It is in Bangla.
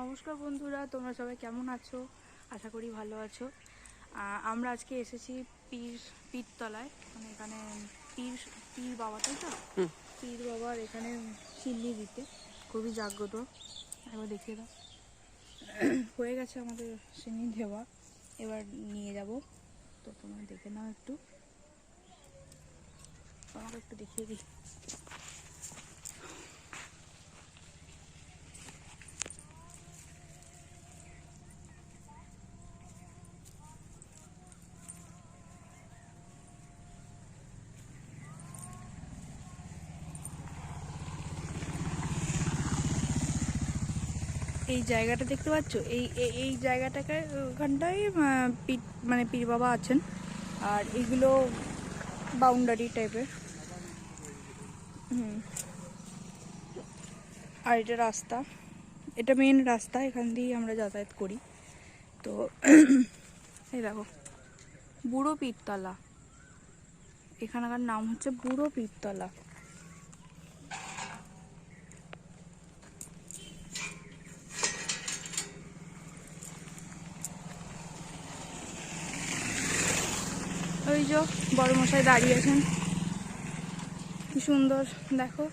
নমস্কার বন্ধুরা তোমরা সবাই কেমন আছো? আশা করি ভালো আছো। আমরা আজকে এসেছি পীর পীরতলায়। মানে এখানে পীর পীর বাবা তাই তো? পীর বাবার এখানে সিন্নি দিতে। খুবই জাগ্রত। একবার দেখিয়ে দাও। হয়ে গেছে আমাদের সিন্নি দেওয়া। এবার নিয়ে যাব। তো তোমরা দেখে নাও একটু। তোমাকে একটু দেখিয়ে দিই। এই জায়গাটা দেখতে পাচ্ছ? এই এই- জায়গাটাকে ওখানটায় পীর মানে পীর বাবা আছেন। আর এগুলো বাউন্ডারি টাইপের। হুম। আর এটা রাস্তা। এটা মেন রাস্তা, এখান দিয়েই আমরা যাতায়াত করি। তো, এই দেখো, বুড়ো পীরতলা। এখানকার নাম হচ্ছে বুড়ো পীরতলা। যে বড় মশাই দাঁড়িয়ে আছেন। কি সুন্দর দেখো।